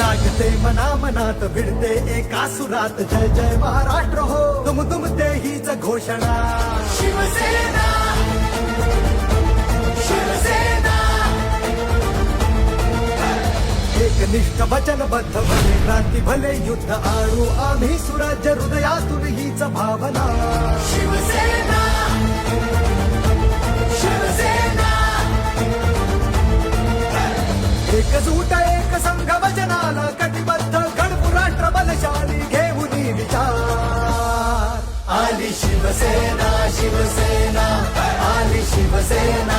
ते मना मनात भिडते एका सुरात जय जय महाराष्ट्र हो. तुम तुम ते हीच घोषणा. शिवसेना. शिवसेना. एकनिष्ठ वचनबद्ध भले क्रांती भले युद्ध आणू आम्ही सुराज्य हृदयातून हीच भावना. शिवसेना. सूट एक संघ वचनाला कटिबद्ध गणपुर बलशाली घेऊनी विचार आली शिवसेना शिवसेना आली शिवसेना